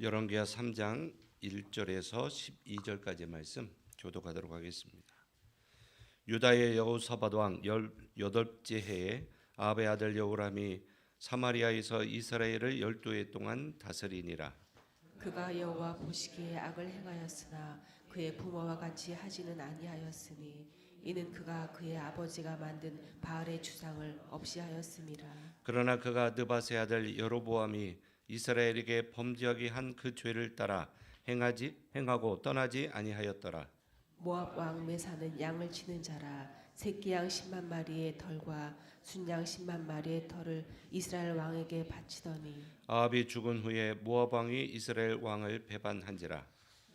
열왕기하 3장 1절에서 12절까지 말씀 교독하도록 하겠습니다. 유다의 여호사밧 왕 18째 해에 아베 아들 여호람이 사마리아에서 이스라엘을 열두 해 동안 다스리니라. 그가 여호와 보시기에 악을 행하였으나 그의 부모와 같이 하지는 아니하였으니 이는 그가 그의 아버지가 만든 바알의 주상을 없이 하였음이라 그러나 그가 느바세 아들 여로보암이 이스라엘에게 범죄하게 한 그 죄를 따라 행하지 행하고 떠나지 아니하였더라. 모압 왕 메사는 양을 치는 자라 새끼 양 10만 마리의 털과 순양 10만 마리의 털을 이스라엘 왕에게 바치더니 아합이 죽은 후에 모압 왕이 이스라엘 왕을 배반한지라.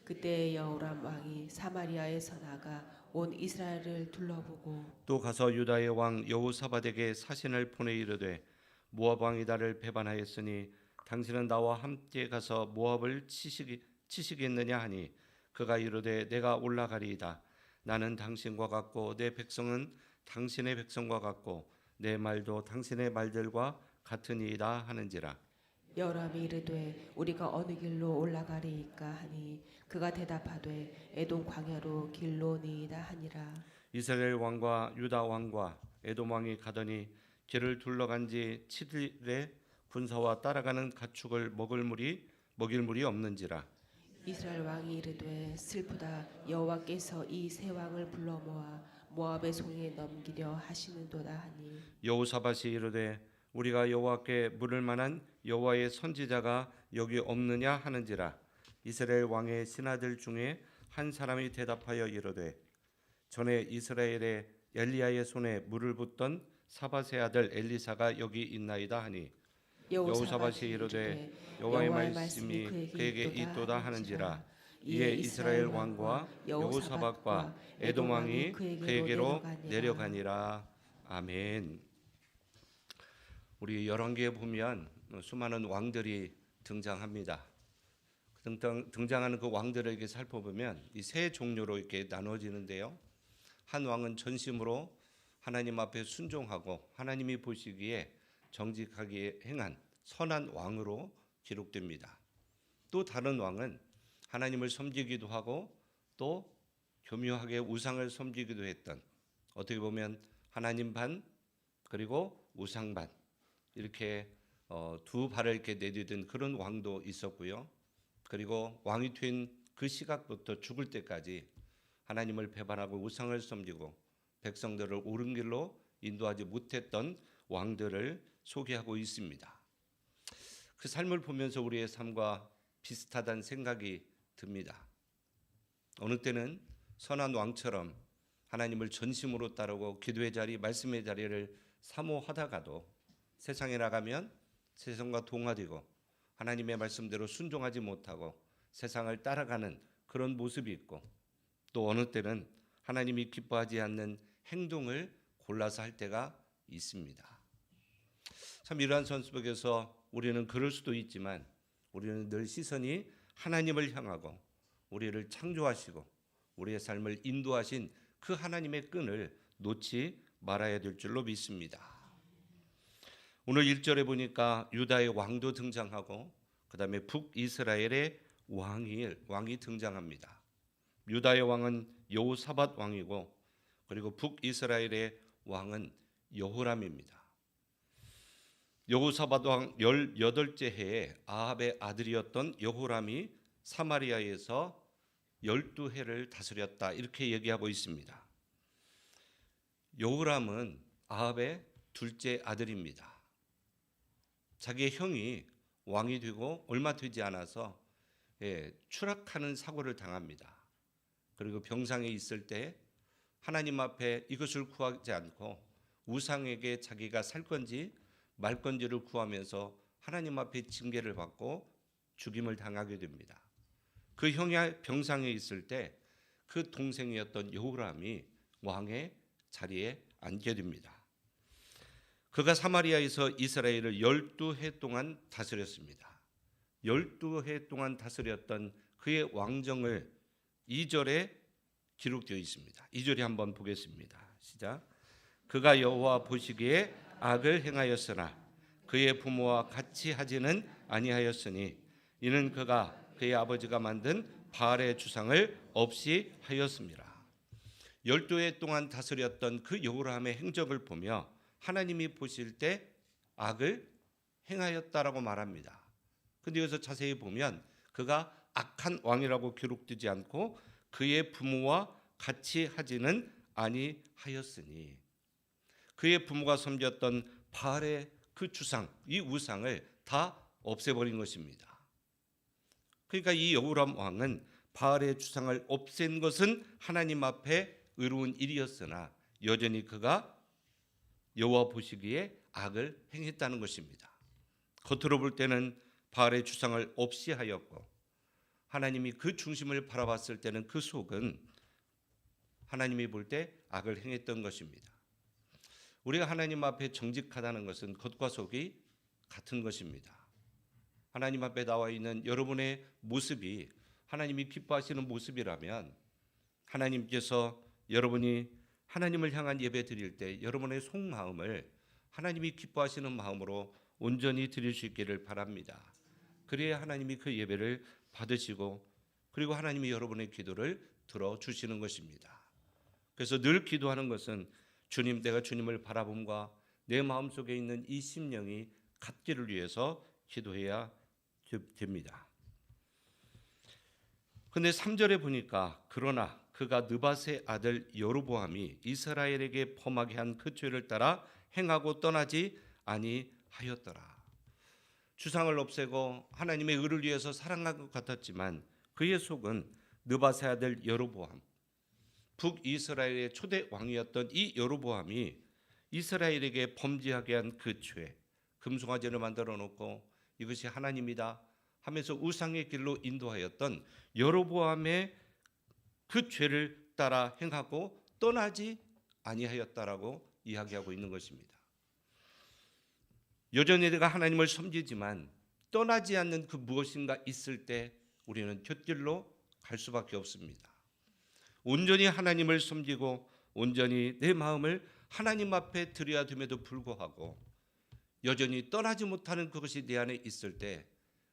그때 여호람 왕이 사마리아에서 나가 온 이스라엘을 둘러보고 또 가서 유다의 왕 여호사밧에게 사신을 보내 이르되 모압 왕이 나를 배반하였으니 당신은 나와 함께 가서 모압을 치시기, 치시겠느냐 하니 그가 이르되 내가 올라가리이다. 나는 당신과 같고 내 백성은 당신의 백성과 같고 내 말도 당신의 말들과 같으니이다 하는지라. 여람이 이르되 우리가 어느 길로 올라가리이까 하니 그가 대답하되 에돔 광야로 길로니이다 하니라. 이스라엘 왕과 유다 왕과 에돔 왕이 가더니 길을 둘러간 지 7일에 군사와 따라가는 가축을 먹을 물이 먹일 물이 없는지라. 이스라엘 왕이 이르되 슬프다. 여호와께서 이 세 왕을 불러 모아 모압의 손에 넘기려 하시는도다 하니. 여호사밧이 이르되 우리가 여호와께 물을 만한 여호와의 선지자가 여기 없느냐 하는지라. 이스라엘 왕의 신하들 중에 한 사람이 대답하여 이르되 전에 이스라엘의 엘리야의 손에 물을 붓던 사밧의 아들 엘리사가 여기 있나이다 하니 여호사밧이 이르되 여호와의 말씀이 그에게 있도다 하는지라 이에 이스라엘 왕과 여호사밧과 에돔 왕이 그에게로 내려가니라 아멘. 우리 열왕기에 보면 수많은 왕들이 등장합니다. 등장, 등장하는 그 왕들에게 살펴보면 이 세 종류로 이렇게 나눠지는데요. 한 왕은 전심으로 하나님 앞에 순종하고 하나님이 보시기에 정직하게 행한 선한 왕으로 기록됩니다. 또 다른 왕은 하나님을 섬기기도 하고 또 교묘하게 우상을 섬기기도 했던 어떻게 보면 하나님 반 그리고 우상 반 이렇게 어, 두 발을 이렇게 내디딘 그런 왕도 있었고요. 그리고 왕이 된 그 시각부터 죽을 때까지 하나님을 배반하고 우상을 섬기고 백성들을 옳은 길로 인도하지 못했던 왕들을 소개하고 있습니다. 그 삶을 보면서 우리의 삶과 비슷하다는 생각이 듭니다. 어느 때는 선한 왕처럼 하나님을 전심으로 따르고 기도의 자리, 말씀의 자리를 사모하다가도 세상에 나가면 세상과 동화되고 하나님의 말씀대로 순종하지 못하고 세상을 따라가는 그런 모습이 있고 또 어느 때는 하나님이 기뻐하지 않는 행동을 골라서 할 때가 있습니다. 참 이러한 선 속에서 우리는 그럴 수도 있지만 우리는 늘 시선이 하나님을 향하고 우리를 창조하시고 우리의 삶을 인도하신 그 하나님의 끈을 놓지 말아야 될 줄로 믿습니다. 오늘 1절에 보니까 유다의 왕도 등장하고 그다음에 북이스라엘의 왕이 왕이 등장합니다. 유다의 왕은 여호사밧 왕이고 그리고 북이스라엘의 왕은 여호람입니다. 왕 18째 해에 아합의 아들이었던 여호람이 사마리아에서 12해를 다스렸다. 이렇게 얘기하고 있습니다. 여호람은 아합의 둘째 아들입니다. 자기의 형이 왕이 되고 얼마 되지 않아서 예, 추락하는 사고를 당합니다. 그리고 병상에 있을 때 하나님 앞에 이것을 구하지 않고 우상에게 자기가 살 건지 말 건지를 구하면서 하나님 앞에 징계를 받고 죽임을 당하게 됩니다. 그 형이 병상에 있을 때 그 동생이었던 여호람이 왕의 자리에 앉게 됩니다. 그가 사마리아에서 이스라엘을 12해 동안 다스렸습니다. 12해 동안 다스렸던 그의 왕정을 2절에 기록되어 있습니다. 2절에 한번 보겠습니다. 시작. 그가 여호와 보시기에 악을 행하였으나 그의 부모와 같이 하지는 아니하였으니 이는 그가 그의 아버지가 만든 바알의 주상을 없이 하였습니다. 열두 해 동안 다스렸던 그 여호람의 행적을 보며 하나님이 보실 때 악을 행하였다라고 말합니다. 근데 여기서 자세히 보면 그가 악한 왕이라고 기록되지 않고 그의 부모와 같이 하지는 아니하였으니 그의 부모가 섬겼던 바알의 그 주상, 이 우상을 다 없애버린 것입니다. 그러니까 이 여호람 왕은 바알의 주상을 없앤 것은 하나님 앞에 의로운 일이었으나 여전히 그가 여호와 보시기에 악을 행했다는 것입니다. 겉으로 볼 때는 바알의 주상을 없이 하였고 하나님이 그 중심을 바라봤을 때는 그 속은 하나님이 볼 때 악을 행했던 것입니다. 우리가 하나님 앞에 정직하다는 것은 겉과 속이 같은 것입니다. 하나님 앞에 나와 있는 여러분의 모습이 하나님이 기뻐하시는 모습이라면 하나님께서 여러분이 하나님을 향한 예배 드릴 때 여러분의 속마음을 하나님이 기뻐하시는 마음으로 온전히 드릴 수 있기를 바랍니다. 그래야 하나님이 그 예배를 받으시고 그리고 하나님이 여러분의 기도를 들어 주시는 것입니다. 그래서 늘 기도하는 것은 주님 내가 주님을 바라봄과 내 마음속에 있는 이 심령이 같기를 위해서 기도해야 됩니다. 근데 3절에 보니까 그러나 그가 느밧의 아들 여로보암이 이스라엘에게 범하게 한 그 죄를 따라 행하고 떠나지 아니하였더라. 주상을 없애고 하나님의 의를 위해서 살아간 것 같았지만 그의 속은 느밧의 아들 여로보암 북이스라엘의 초대 왕이었던 이 여로보암이 이스라엘에게 범죄하게 한 그 죄, 금송아지를 만들어 놓고 이것이 하나님이다 하면서 우상의 길로 인도하였던 여로보암의 그 죄를 따라 행하고 떠나지 아니하였다라고 이야기하고 있는 것입니다. 여전히 내가 하나님을 섬기지만 떠나지 않는 그 무엇인가 있을 때 우리는 곁길로 갈 수밖에 없습니다. 온전히 하나님을 섬기고 온전히 내 마음을 하나님 앞에 드려야 됨에도 불구하고 여전히 떠나지 못하는 그것이 내 안에 있을 때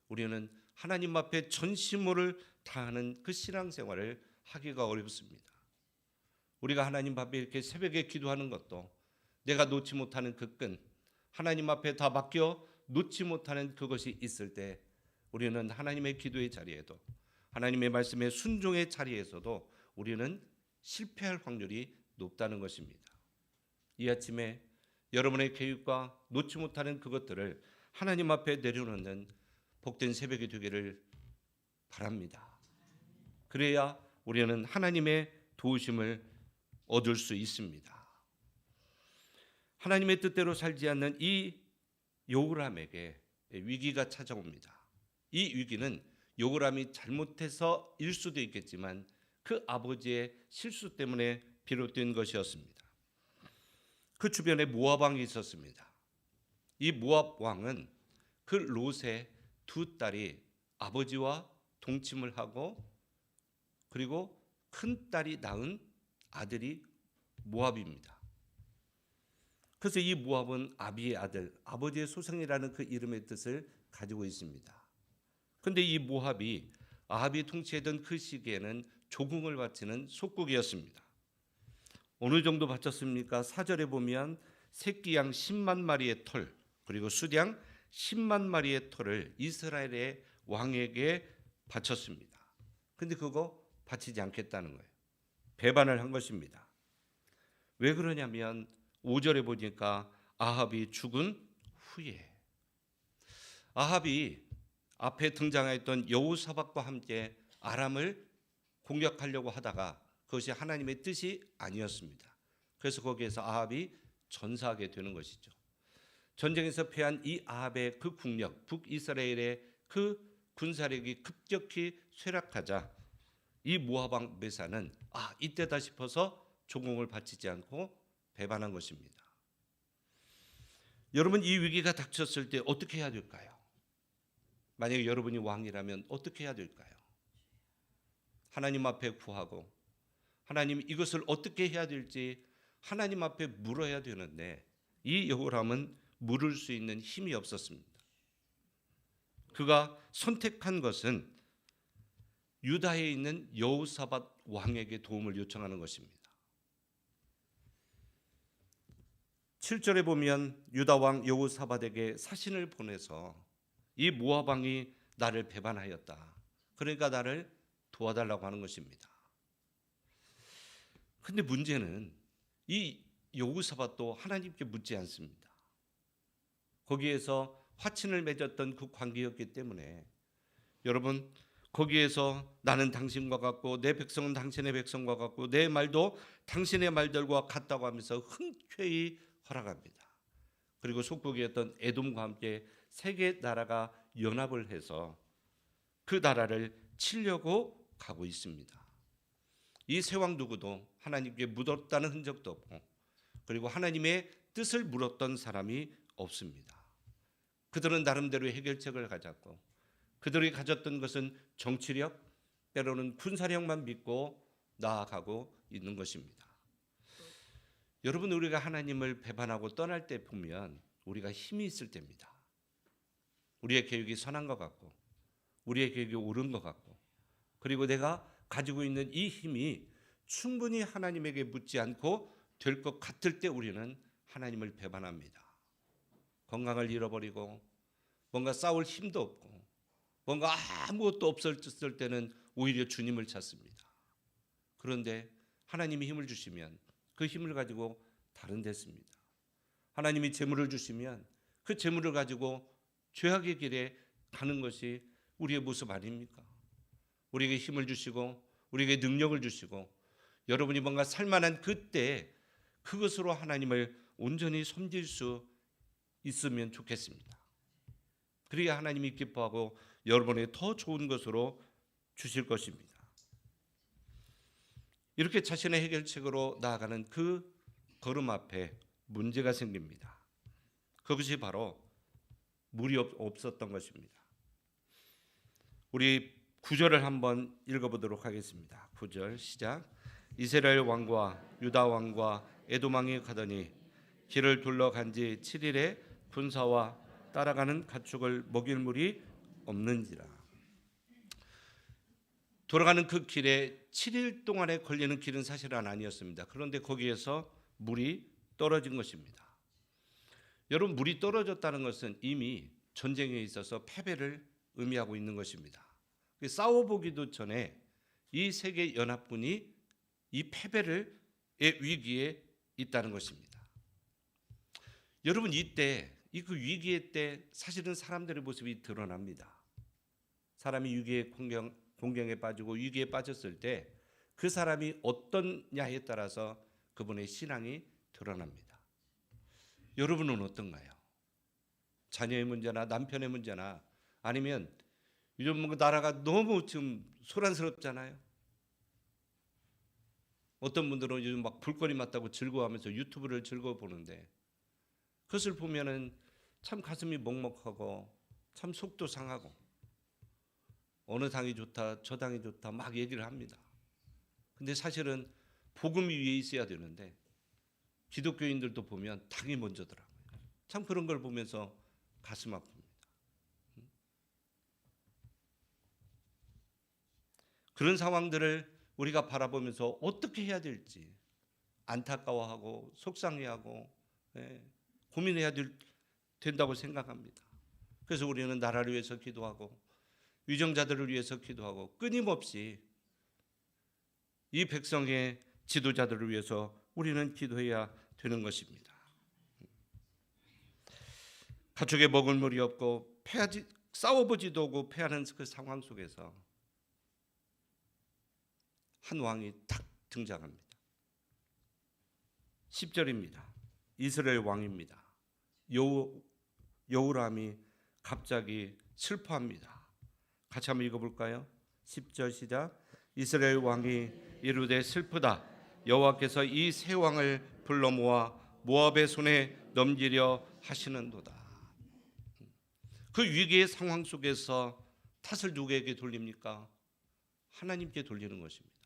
우리는 하나님 앞에 전심을 다하는 그 신앙생활을 하기가 어렵습니다. 우리가 하나님 앞에 이렇게 새벽에 기도하는 것도 내가 놓지 못하는 그 끈, 하나님 앞에 다 맡겨 놓지 못하는 그것이 있을 때 우리는 하나님의 기도의 자리에도 하나님의 말씀의 순종의 자리에서도 우리는 실패할 확률이 높다는 것입니다. 이 아침에 여러분의 계획과 놓지 못하는 그것들을 하나님 앞에 내려놓는 복된 새벽이 되기를 바랍니다. 그래야 우리는 하나님의 도우심을 얻을 수 있습니다. 하나님의 뜻대로 살지 않는 이 요람에게 위기가 찾아옵니다. 이 위기는 요람이 잘못해서일 수도 있겠지만 그 아버지의 실수 때문에 비롯된 것이었습니다. 그 주변에 모압 왕이 있었습니다. 이 모압 왕은 그 롯의 두 딸이 아버지와 동침을 하고 그리고 큰 딸이 낳은 아들이 모압입니다. 그래서 이 모압은 아비의 아들, 아버지의 소생이라는 그 이름의 뜻을 가지고 있습니다. 그런데 이 모압이 아합이 통치했던 그 시기에는 조공을 바치는 속국이었습니다. 어느 정도 바쳤습니까? 사절에 보면 새끼 양 10만 마리의 털 그리고 수량 10만 마리의 털을 이스라엘의 왕에게 바쳤습니다. 근데 그거 바치지 않겠다는 거예요. 배반을 한 것입니다. 왜 그러냐면 5절에 보니까 아합이 죽은 후에 아합이 앞에 등장했던 여호사박과 함께 아람을 공격하려고 하다가 그것이 하나님의 뜻이 아니었습니다. 그래서 거기에서 아합이 전사하게 되는 것이죠. 전쟁에서 패한 이 아합의 그 국력, 북이스라엘의 그 군사력이 급격히 쇠락하자 이 모압왕 메사는 아 이때다 싶어서 조공을 바치지 않고 배반한 것입니다. 여러분 이 위기가 닥쳤을 때 어떻게 해야 될까요? 만약에 여러분이 왕이라면 어떻게 해야 될까요? 하나님 앞에 구하고 하나님 이것을 어떻게 해야 될지 하나님 앞에 물어야 되는데 이 여호람은 물을 수 있는 힘이 없었습니다. 그가 선택한 것은 유다에 있는 여호사밧 왕에게 도움을 요청하는 것입니다. 7절에 보면 유다 왕 여호사밧에게 사신을 보내서 이 모압 왕이 나를 배반하였다. 그러니까 나를 도와달라고 하는 것입니다. 근데 문제는 이 여호사밧도 하나님께 묻지 않습니다. 거기에서 화친을 맺었던 그 관계였기 때문에 여러분 거기에서 나는 당신과 같고 내 백성은 당신의 백성과 같고 내 말도 당신의 말들과 같다고 하면서 흔쾌히 허락합니다. 그리고 속국이었던 에돔과 함께 세개 나라가 연합을 해서 그 나라를 치려고 가고 있습니다. 이 세왕 누구도 하나님께 묻었다는 흔적도 없고 그리고 하나님의 뜻을 물었던 사람이 없습니다. 그들은 나름대로의 해결책을 가졌고 그들이 가졌던 것은 정치력 때로는 군사력만 믿고 나아가고 있는 것입니다. 여러분 우리가 하나님을 배반하고 떠날 때 보면 우리가 힘이 있을 때입니다. 우리의 계획이 선한 것 같고 우리의 계획이 옳은 것 같고 그리고 내가 가지고 있는 이 힘이 충분히 하나님에게 묻지 않고 될 것 같을 때 우리는 하나님을 배반합니다. 건강을 잃어버리고 뭔가 싸울 힘도 없고 뭔가 아무것도 없었을 때는 오히려 주님을 찾습니다. 그런데 하나님이 힘을 주시면 그 힘을 가지고 다른 데 씁니다. 하나님이 재물을 주시면 그 재물을 가지고 죄악의 길에 가는 것이 우리의 모습 아닙니까? 우리에게 힘을 주시고 우리에게 능력을 주시고 여러분이 뭔가 살만한 그때 그것으로 하나님을 온전히 섬길 수 있으면 좋겠습니다. 그래야 하나님이 기뻐하고 여러분에게 더 좋은 것으로 주실 것입니다. 이렇게 자신의 해결책으로 나아가는 그 걸음 앞에 문제가 생깁니다. 그것이 바로 물이 없- 없었던 것입니다. 우리 구절을 한번 읽어보도록 하겠습니다. 구절 시작. 이스라엘 왕과 유다 왕과 에돔 왕이 가더니 길을 둘러간 지 7일에 군사와 따라가는 가축을 먹일 물이 없는지라. 돌아가는 그 길에 7일 동안에 걸리는 길은 사실은 아니었습니다. 그런데 거기에서 물이 떨어진 것입니다. 여러분 물이 떨어졌다는 것은 이미 전쟁에 있어서 패배를 의미하고 있는 것입니다. 싸워보기도 전에 이 세계 연합군이 이 패배를 의 위기에 있다는 것입니다. 여러분 이때 이 그 위기의 때 사실은 사람들의 모습이 드러납니다. 사람이 위기의 공경, 공경에 빠지고 위기에 빠졌을 때 그 사람이 어떠냐에 따라서 그분의 신앙이 드러납니다. 여러분은 어떤가요? 자녀의 문제나 남편의 문제나 아니면 요즘 뭐 나라가 너무 지금 소란스럽잖아요. 어떤 분들은 요즘 막 불거리 맞다고 즐거워하면서 유튜브를 즐거워 보는데 그것을 보면은 참 가슴이 먹먹하고 참 속도 상하고 어느 당이 좋다 저 당이 좋다 막 얘기를 합니다. 근데 사실은 복음이 위에 있어야 되는데 기독교인들도 보면 당이 먼저더라고요. 참 그런 걸 보면서 가슴 아픕니다. 그런 상황들을 우리가 바라보면서 어떻게 해야 될지 안타까워하고 속상해하고 예, 고민해야 될, 된다고 생각합니다. 그래서 우리는 나라를 위해서 기도하고 위정자들을 위해서 기도하고 끊임없이 이 백성의 지도자들을 위해서 우리는 기도해야 되는 것입니다. 가축에 먹을 물이 없고 패하지 싸워보지도 않고 패하는 그 상황 속에서 한 왕이 딱 등장합니다. 10절입니다. 이스라엘 왕입니다. 여호 여호람이 갑자기 슬퍼합니다. 같이 한번 읽어볼까요? 10절 시작. 이스라엘 왕이 이르되 슬프다. 여호와께서 이 세 왕을 불러 모아 모압의 손에 넘기려 하시는도다. 그 위기의 상황 속에서 탓을 누구에게 돌립니까? 하나님께 돌리는 것입니다.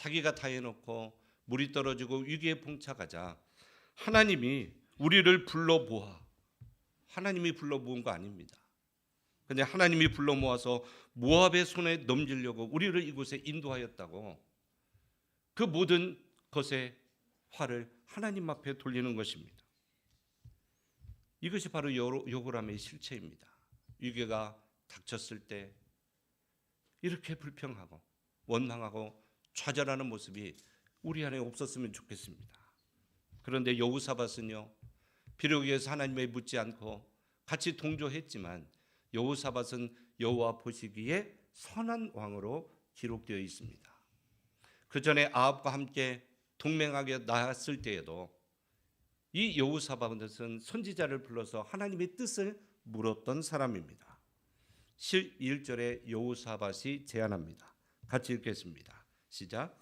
자기가 다 해놓고 물이 떨어지고 위기에 봉착하자 하나님이 우리를 불러 모아 하나님이 불러 모은 거 아닙니다. 근데 하나님이 불러 모아서 모압의 손에 넘기려고 우리를 이곳에 인도하였다고 그 모든 것의 화를 하나님 앞에 돌리는 것입니다. 이것이 바로 요- 요구람의 실체입니다. 위계가 닥쳤을 때 이렇게 불평하고 원망하고 좌절하는 모습이 우리 안에 없었으면 좋겠습니다. 그런데 여우사밧은요. 비록 위해서 하나님에 묻지 않고 같이 동조했지만 여우사밧은 여호와 보시기에 선한 왕으로 기록되어 있습니다. 그 전에 아합과 함께 동맹하게 나왔을 때에도 이 여우사밧은 선지자를 불러서 하나님의 뜻을 물었던 사람입니다. 11절에 여우사밧이 제안합니다. 같이 읽겠습니다. 시작.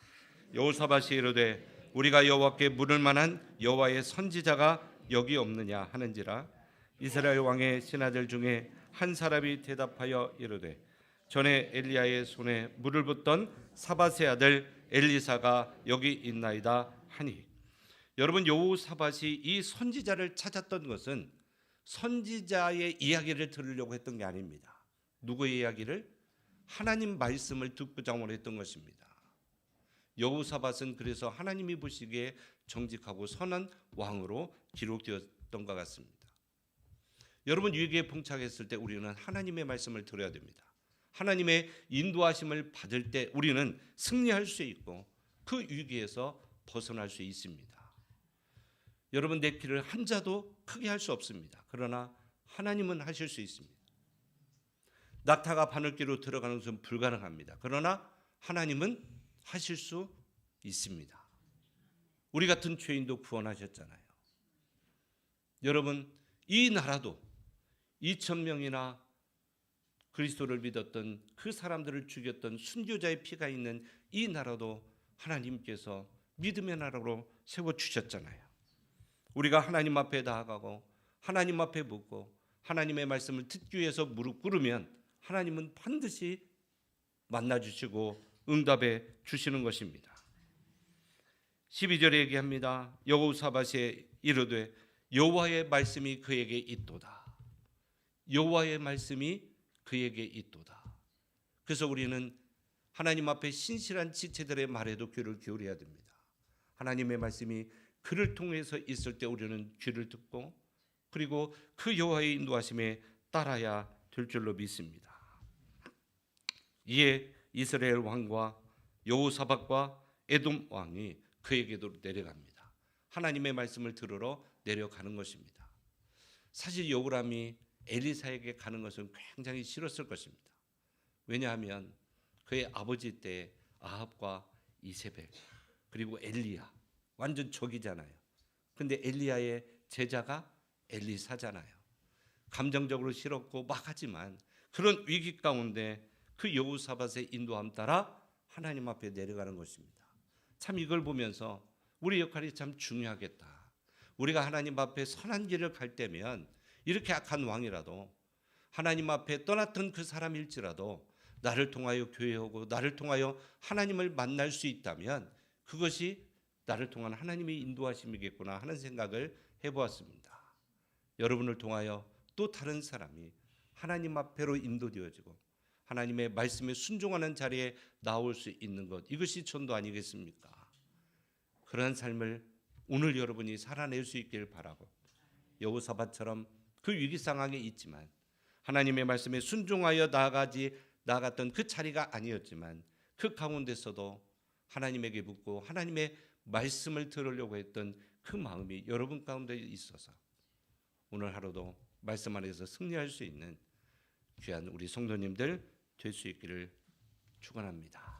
여호사밧이 이르되 우리가 여호와께 물을 만한 여호와의 선지자가 여기 없느냐 하는지라 이스라엘 왕의 신하들 중에 한 사람이 대답하여 이르되 전에 엘리야의 손에 물을 붓던 사밧의 아들 엘리사가 여기 있나이다 하니 여러분 여호사밧이 이 선지자를 찾았던 것은 선지자의 이야기를 들으려고 했던 게 아닙니다. 누구의 이야기를 하나님 말씀을 듣고자 원했던 것입니다. 여호사밧은 그래서 하나님이 보시기에 정직하고 선한 왕으로 기록되었던 것 같습니다. 여러분 위기에 봉착했을 때 우리는 하나님의 말씀을 들어야 됩니다. 하나님의 인도하심을 받을 때 우리는 승리할 수 있고 그 위기에서 벗어날 수 있습니다. 여러분 내 길을 한 자도 크게 할 수 없습니다. 그러나 하나님은 하실 수 있습니다. 낙타가 바늘기로 들어가는 것은 불가능합니다. 그러나 하나님은 하실 수 있습니다. 우리 같은 죄인도 구원하셨잖아요. 여러분 이 나라도 2천 명이나 그리스도를 믿었던 그 사람들을 죽였던 순교자의 피가 있는 이 나라도 하나님께서 믿음의 나라로 세워 주셨잖아요. 우리가 하나님 앞에 나아가고 하나님 앞에 묻고 하나님의 말씀을 듣기 위해서 무릎 꿇으면 하나님은 반드시 만나 주시고 응답해 주시는 것입니다. 12절에 얘기합니다. 여호사밧에 이르되 여호와의 말씀이 그에게 있도다. 여호와의 말씀이 그에게 있도다. 그래서 우리는 하나님 앞에 신실한 지체들의 말에도 귀를 기울여야 됩니다. 하나님의 말씀이 그를 통해서 있을 때 우리는 귀를 듣고 그리고 그 여호와의 인도하심에 따라야 될 줄로 믿습니다. 이에 이스라엘 왕과 여호사밧과 에돔 왕이 그에게도 내려갑니다. 하나님의 말씀을 들으러 내려가는 것입니다. 사실 여호람이 엘리사에게 가는 것은 굉장히 싫었을 것입니다. 왜냐하면 그의 아버지 때 아합과 이세벨 그리고 엘리야 완전 적이잖아요. 근데 엘리야의 제자가 엘리사잖아요. 감정적으로 싫었고 막 하지만 그런 위기 가운데 그 여호사밧의 인도함 따라 하나님 앞에 내려가는 것입니다. 참 이걸 보면서 우리 역할이 참 중요하겠다. 우리가 하나님 앞에 선한 길을 갈 때면 이렇게 악한 왕이라도 하나님 앞에 떠났던 그 사람일지라도 나를 통하여 교회 오고 나를 통하여 하나님을 만날 수 있다면 그것이 나를 통한 하나님의 인도하심이겠구나 하는 생각을 해보았습니다. 여러분을 통하여 또 다른 사람이 하나님 앞에로 인도되어지고 하나님의 말씀에 순종하는 자리에 나올 수 있는 것 이것이 전도 아니겠습니까? 그러한 삶을 오늘 여러분이 살아낼 수 있기를 바라고 여호사밧처럼 그 위기 상황에 있지만 하나님의 말씀에 순종하여 나아가지 나아갔던 그 자리가 아니었지만 그 가운데서도 하나님에게 묻고 하나님의 말씀을 들으려고 했던 그 마음이 여러분 가운데 있어서 오늘 하루도 말씀 안에서 승리할 수 있는 귀한 우리 성도님들 될 수 있기를 축원합니다.